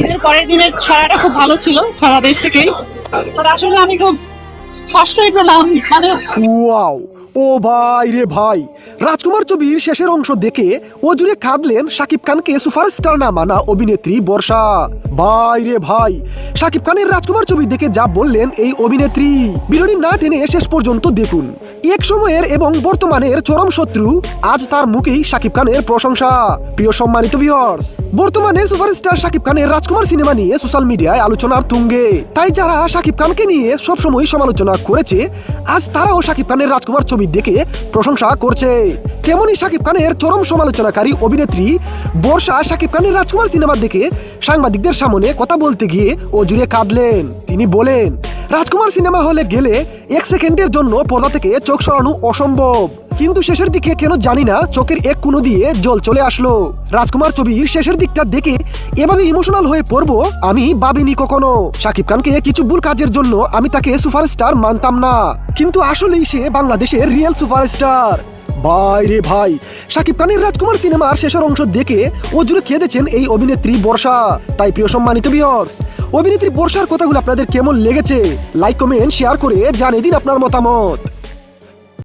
ঈদের পরের দিনের ছাড়াটা খুব ভালো ছিল সারা দেশ থেকেই। আসলে আমি খুব কষ্টই পেলাম মানে ও ভাই রে ভাই। রাজকুমার ছবির শেষের অংশ দেখে ও জুড়ে কাঁদলেন শাকিব খানকে সুপারস্টার না মানা অভিনেত্রী বর্ষা। ভাই রে ভাই, শাকিব খানের রাজকুমার ছবি দেখে যা বললেন এই অভিনেত্রী। বিরোধী না টেনে শেষ পর্যন্ত দেখুন। এক সময়ের এবং বর্তমানের চরম শত্রু, আজ তার মুখেই শাকিব খানের প্রশংসা। প্রিয় সম্মানিত ভিউয়ার্স বর্তমানে সুপারস্টার শাকিব খানের রাজকুমার সিনেমা নিয়ে সোশ্যাল মিডিয়ায় আলোচনার তুঙ্গে। তাই যারা শাকিব খানকে নিয়ে সবসময় সমালোচনা করেছে, আজ তারাও শাকিব খানের রাজকুমার ছবি দেখে প্রশংসা করছে। তেমনই শাকিব খানের চরম সমালোচনাকারী অভিনেত্রী বর্ষা শাকিব খানের রাজকুমার সিনেমা দেখে সাংবাদিকদের সামনে কথা বলতে গিয়ে ও জুড়ে কাঁদলেন। তিনি বলেন, রাজকুমার সিনেমা হলে গেলে এক সেকেন্ডের জন্য পর্দা থেকে চোখ সরানো অসম্ভব। কিন্তু শেষের দিকে কেন জানি না, চোখের এক কুনো দিয়ে জল চলে আসলো। রাজকুমার ছবির শেষের দিকটা দেখে এভাবে ইমোশনাল হয়ে পড়ব আমি ভাবিনি কখনো। শাকিব খানকে কিছু ভুল কাজের জন্য আমি তাকে সুপারস্টার মানতাম না। কিন্তু আসলেই সে বাংলাদেশের রিয়েল সুপারস্টার। ভাই রে ভাই শাকিব খানের রাজকুমার সিনেমার শেষের অংশ দেখে জুড়ে কেঁদেছেন এই অভিনেত্রী বর্ষা। তাই প্রিয় সম্মানিত বিয়র্স অভিনেত্রী বর্ষার কথাগুলো আপনাদের কেমন লেগেছে? লাইক কমেন্ট শেয়ার করে জানিয়ে দিন আপনার মতামত।